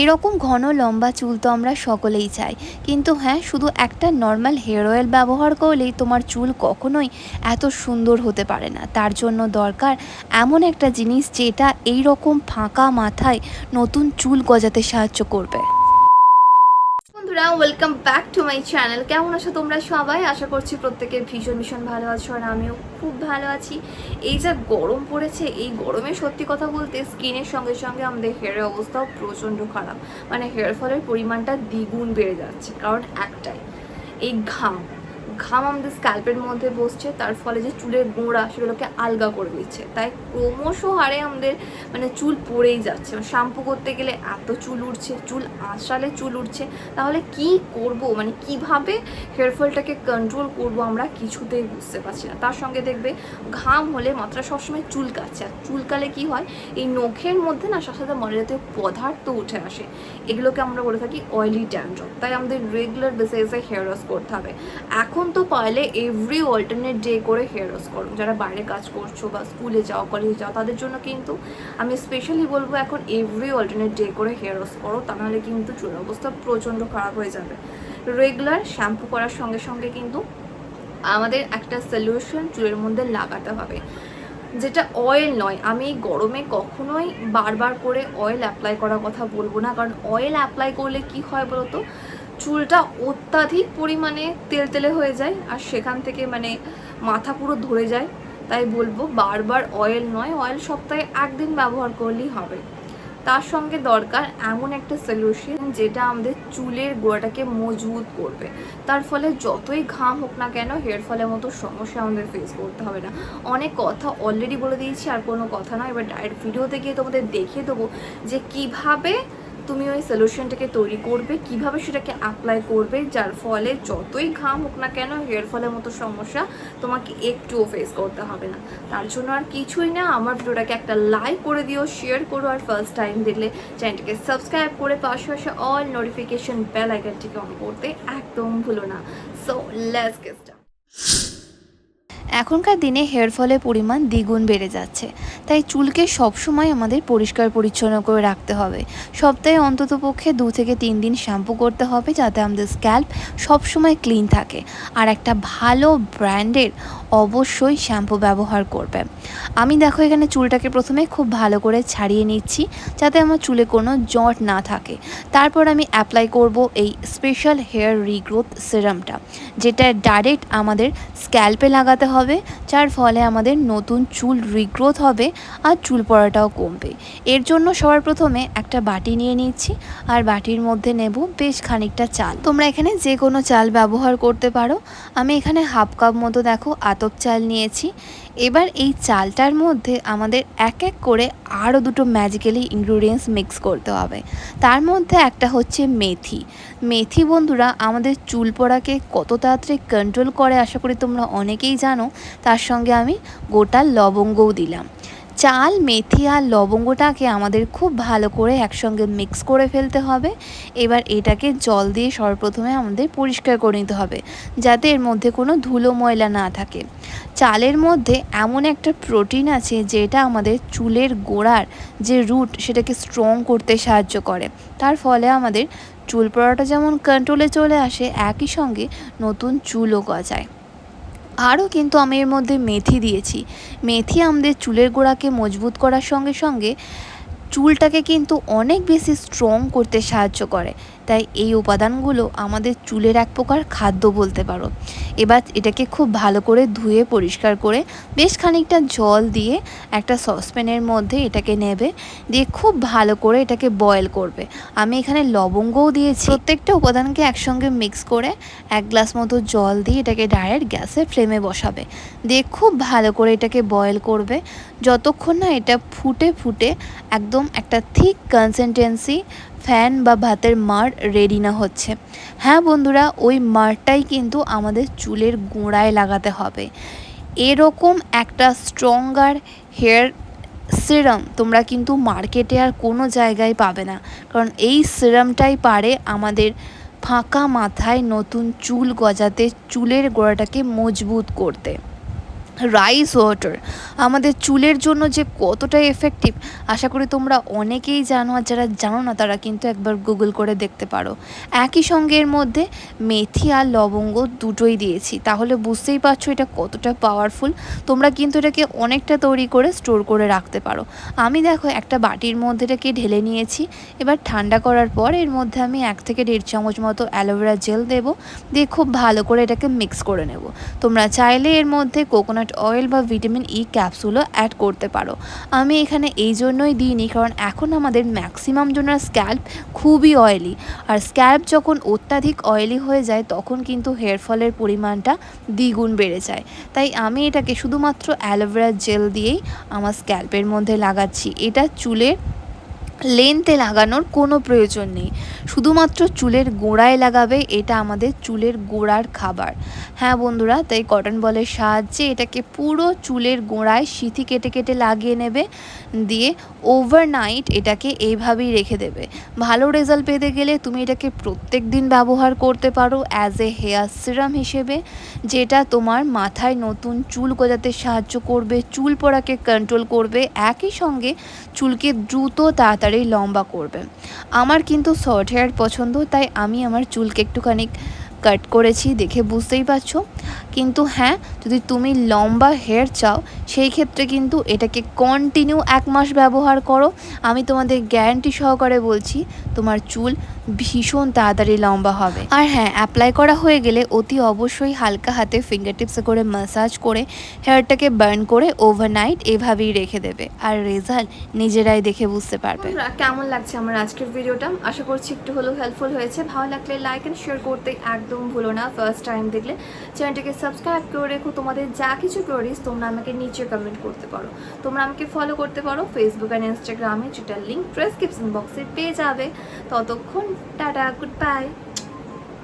এরকম ঘন লম্বা চুল তো আমরা সকলেই চাই। কিন্তু হ্যাঁ শুধু একটা নর্মাল হেয়ার অয়েল ব্যবহার করলেই তোমার চুল কখনোই এত সুন্দর হতে পারে না। তার জন্য দরকার এমন একটা জিনিস যেটা এই রকম ফাঁকা মাথায় নতুন চুল গজাতে সাহায্য করবে। বন্ধুরা welcome back to my channel কেমন আছো তোমরা সবাই? আশা করছি প্রত্যেকের ভীষণ ভীষণ ভালো আছো আর আমিও খুব ভালো আছি। এই যা গরম পড়েছে, এই গরমে সত্যি কথা বলতে স্কিনের সঙ্গে সঙ্গে আমাদের হেয়ারের অবস্থাও প্রচণ্ড খারাপ। মানে হেয়ার ফলের পরিমাণটা দ্বিগুণ বেড়ে যাচ্ছে, কারণ একটাই, এই ঘাম। ঘাম আমাদের স্ক্যাল্পের মধ্যে বসছে, তার ফলে যে চুলের গোড়া সেগুলোকে আলগা করে দিচ্ছে। তাই ক্রমশ হারে আমাদের মানে চুল পড়েই যাচ্ছে। শ্যাম্পু করতে গেলে এত চুল উঠছে চুল আঁচড়ালে চুল উঠছে তাহলে কি করব? মানে কীভাবে হেয়ার ফলটাকে কন্ট্রোল করব আমরা কিছুতেই বুঝতে পারছি না। তার সঙ্গে দেখবে ঘাম হলে মাত্রা সবসময় চুল চুলকাচ্ছে আর চুলকালে কি হয়? এই নখের মধ্যে না সাথে সাথে মনে জাতীয় পদার্থ উঠে আসে। এগুলোকে আমরা বলে থাকি অয়েলি ড্যান্ড্রফ তাই আমাদের রেগুলার বেসিসে হেয়ার ওয়াশ করতে হবে। এখন তো পারলে এভরি অল্টারনেট ডে করে হেয়ার ওয়াশ করো। যারা বাইরে কাজ করছ বা স্কুলে যাও কলেজে যাও, তাদের জন্য কিন্তু আমি স্পেশালি বলব এখন এভরি অল্টারনেট ডে করে হেয়ার ওয়াশ করো, তা নাহলে কিন্তু চুলের অবস্থা প্রচণ্ড খারাপ হয়ে যাবে। রেগুলার শ্যাম্পু করার সঙ্গে সঙ্গে কিন্তু আমাদের একটা সলিউশন চুলের মধ্যে লাগাতে হবে। যেটা অয়েল নয়, আমি গরমে কখনোই বারবার করে অয়েল অ্যাপ্লাই করার কথা বলব না, কারণ অয়েল অ্যাপ্লাই করলে কি হয় বলতো? চুলটা অত্যাধিক পরিমাণে তেলতেলে হয়ে যায় আর সেখান থেকে মানে মাথা পুরো ধরে যায়। তাই বলব বারবার অয়েল নয় অয়েল সপ্তাহে একদিন ব্যবহার করলেই হবে। তার সঙ্গে দরকার এমন একটা সলিউশন যেটা আমাদের চুলের গোড়াটাকে মজবুত করবে। তার ফলে যতই ঘাম হোক না কেন হেয়ার ফলের মতো সমস্যা আমাদের ফেস করতে হবে না। অনেক কথা অলরেডি বলে দিয়েছি আর কোনো কথা নয়, এবার ডাইরেক্ট ভিডিওতে গিয়ে তোমাদের দেখিয়ে দেবো যে কীভাবে তুমি ওই সলিউশনটাকে তৈরি করবে, কীভাবে সেটাকে অ্যাপ্লাই করবে, যার ফলে যতই ঘাম হোক না কেন হেয়ার ফলের মতো সমস্যা তোমাকে একটুও ফেস করতে হবে না। তার জন্য আর কিছুই না, আমার ভিডিওটাকে একটা লাইক করে দিও শেয়ার করো, আর ফার্স্ট টাইম দেখলে চ্যানেলটাকে সাবস্ক্রাইব করে পাশে পাশে অল নোটিফিকেশন বেল আইকনটিকে অন করতে একদম ভুলো না। সো লেটস গেট এখনকার দিনে হেয়ার ফলের পরিমাণ দ্বিগুণ বেড়ে যাচ্ছে। তাই চুলকে সবসময় আমাদের পরিষ্কার পরিচ্ছন্ন করে রাখতে হবে। সপ্তাহে অন্তত পক্ষে দু থেকে তিন দিন শ্যাম্পু করতে হবে যাতে আমাদের স্ক্যাল্প সবসময় ক্লিন থাকে। আর একটা ভালো ব্র্যান্ডের অবশ্যই শ্যাম্পু ব্যবহার করবে। আমি দেখো এখানে চুলটাকে প্রথমে খুব ভালো করে ছাড়িয়ে নিচ্ছি যাতে আমার চুলে কোনো জট না থাকে। তারপর আমি অ্যাপ্লাই করব এই স্পেশাল হেয়ার রিগ্রোথ সিরামটা, যেটা ডাইরেক্ট আমাদের স্ক্যাল্পে লাগাতে হবে। যার ফলে আমাদের নতুন চুল রিগ্রোথ হবে আর চুল পড়াটাও কমবে। এর জন্য সবার প্রথমে একটা বাটি নিয়ে নিচ্ছি, আর বাটির মধ্যে নেব বেশ খানিকটা চাল। তোমরা এখানে যে কোনো চাল ব্যবহার করতে পারো। আমি এখানে হাফ কাপ মতো, দেখো, আতপ চাল নিয়েছি। এবার এই চালটার মধ্যে আমাদের এক এক করে আরও দুটো ম্যাজিক্যালি ইনগ্রিডিয়েন্টস মিক্স করতে হবে। তার মধ্যে একটা হচ্ছে মেথি। মেথি বন্ধুরা, আমাদের চুল পড়াকে কত তাড়াতাড়ি কন্ট্রোল করে, আশা করি তোমরা অনেকেই জানো। তার সঙ্গে আমি গোটা লবঙ্গও দিলাম। চাল, মেথি আর লবঙ্গটাকে আমাদের খুব ভালো করে একসঙ্গে মিক্স করে ফেলতে হবে। এবার এটাকে জল দিয়ে সর্বপ্রথমে আমাদের পরিষ্কার করে নিতে হবে, যাতে এর মধ্যে কোনো ধুলো ময়লা না থাকে। চালের মধ্যে এমন একটা প্রোটিন আছে যেটা আমাদের চুলের গোড়ার যে রুট সেটাকে স্ট্রং করতে সাহায্য করে। তার ফলে আমাদের চুল পড়াটা যেমন কন্ট্রোলে চলে আসে, একই সঙ্গে নতুন চুলও গজায়। আরও কিন্তু আমি এর মধ্যে মেথি দিয়েছি। মেথি আমাদের চুলের গোড়াকে মজবুত করার সঙ্গে সঙ্গে চুলটাকে কিন্তু অনেক বেশি স্ট্রং করতে সাহায্য করে। তাই এই উপাদানগুলো আমাদের চুলের এক প্রকার খাদ্য বলতে পারো। এবার এটাকে খুব ভালো করে ধুয়ে পরিষ্কার করে বেশ খানিকটা জল দিয়ে একটা সসপ্যানের মধ্যে এটাকে নেবে। দিয়ে খুব ভালো করে এটাকে বয়েল করবে। আমি এখানে লবঙ্গও দিয়েছি। প্রত্যেকটা উপাদানকে একসঙ্গে মিক্স করে এক গ্লাস মতো জল দিয়ে এটাকে ডাইরেক্ট গ্যাসের ফ্লেমে বসাবে। দিয়ে খুব ভালো করে এটাকে বয়েল করবে। যতক্ষণ না এটা ফুটে ফুটে একদম একটা থিক কনসিস্টেন্সি ফ্যান বা ভাতের মার রেডি না হচ্ছে। হ্যাঁ বন্ধুরা, ওই মারটাই কিন্তু আমাদের চুলের গোড়ায় লাগাতে হবে। এরকম একটা স্ট্রঙ্গার হেয়ার সিরাম তোমরা কিন্তু মার্কেটে আর কোনো জায়গায় পাবে না। কারণ এই সিরামটাই পারে আমাদের ফাঁকা মাথায় নতুন চুল গজাতে, চুলের গোড়াটাকে মজবুত করতে। রাইস ওয়াটার আমাদের চুলের জন্য যে কতটা এফেক্টিভ আশা করি তোমরা অনেকেই জানো আর যারা জানো না, তারা কিন্তু একবার গুগল করে দেখতে পারো। একই সঙ্গে এর মধ্যে মেথি আর লবঙ্গ দুটোই দিয়েছি। তাহলে বুঝতেই পারছ এটা কতটা পাওয়ারফুল তোমরা কিন্তু এটাকে অনেকটা তৈরি করে স্টোর করে রাখতে পারো। আমি দেখো একটা বাটির মধ্যে এটাকে ঢেলে নিয়েছি। এবার ঠান্ডা করার পর এর মধ্যে আমি এক থেকে দেড় চামচ মতো অ্যালোভেরা জেল দেবো। দিয়ে খুব ভালো করে এটাকে মিক্স করে নেব। তোমরা চাইলে এর মধ্যে কোকোনাট অয়েল বা ভিটামিন ই ক্যাপসুলও অ্যাড করতে পারো। আমি এখানে এই জন্যই দিইনি, কারণ এখন আমাদের ম্যাক্সিমাম জনের স্ক্যাল্প খুবই অয়েলি আর স্ক্যাল্প যখন অত্যাধিক অয়েলি হয়ে যায়, তখন কিন্তু হেয়ার ফলের পরিমাণটা দ্বিগুণ বেড়ে যায়। তাই আমি এটাকে শুধুমাত্র অ্যালোভেরা জেল দিয়েই আমার স্ক্যাল্পের মধ্যে লাগাচ্ছি। এটা চুলের লেন্থে লাগানোর কোনো প্রয়োজন নেই। শুধুমাত্র চুলের গোড়ায় লাগাবে, এটা আমাদের চুলের গোড়ার খাবার। হ্যাঁ বন্ধুরা, তাই কটন বলের সাহায্যে এটাকে পুরো চুলের গোড়ায় সিথি কেটে কেটে লাগিয়ে নেবে, দিয়ে ওভারনাইট এটাকে এইভাবেই রেখে দেবে। ভালো রেজাল্ট পেতে গেলে তুমি এটাকে প্রত্যেক দিন ব্যবহার করতে পারো অ্যাজ এ হেয়ার সিরাম হিসেবে, যেটা তোমার মাথায় নতুন চুল গজাতে সাহায্য করবে, চুল পড়াকে কন্ট্রোল করবে। একই সঙ্গে চুলকে দ্রুত তাড়াতাড়ি লম্বা করবে। আমার কিন্তু শর্ট হেয়ার পছন্দ, তাই আমি আমার চুলকে একটুখানি কাট করেছি দেখে বুঝতেই পারছ। কিন্তু হ্যাঁ যদি তুমি লম্বা হেয়ার চাও, সেই ক্ষেত্রে কিন্তু এটাকে কন্টিনিউ এক মাস ব্যবহার করো। আমি তোমাদের গ্যারান্টি সহকারে বলছি, তোমার চুল ভীষণ তাড়াতাড়ি লম্বা হবে। আর হ্যাঁ অ্যাপ্লাই করা হয়ে গেলে অতি অবশ্যই হালকা হাতে ফিঙ্গার টিপসে করে ম্যাসাজ করে হেয়ারটাকে বার্ন করে ওভারনাইট এভাবেই রেখে দেবে। আর রেজাল্ট নিজেরাই দেখে বুঝতে পারবে। কেমন লাগছে আমার আজকের ভিডিওটা? আশা করছি একটু হলেও হেল্পফুল হয়েছে। ভালো লাগলে লাইক অ্যান্ড শেয়ার করতে একদম ভুলো না। ফার্স্ট টাইম দেখলে চ্যানেলটিকে সাবস্ক্রাইব করে রেখো। তোমাদের যা কিছু কোয়ারিজ তোমরা আমাকে নিচে কমেন্ট করতে পারো। তোমরা আমাকে ফলো করতে পারো। ফেসবুক অ্যান্ড ইনস্টাগ্রামে যেটার লিঙ্ক ডেসক্রিপশন বক্সে পেয়ে যাবে। ততক্ষণ টাটা গুড বাই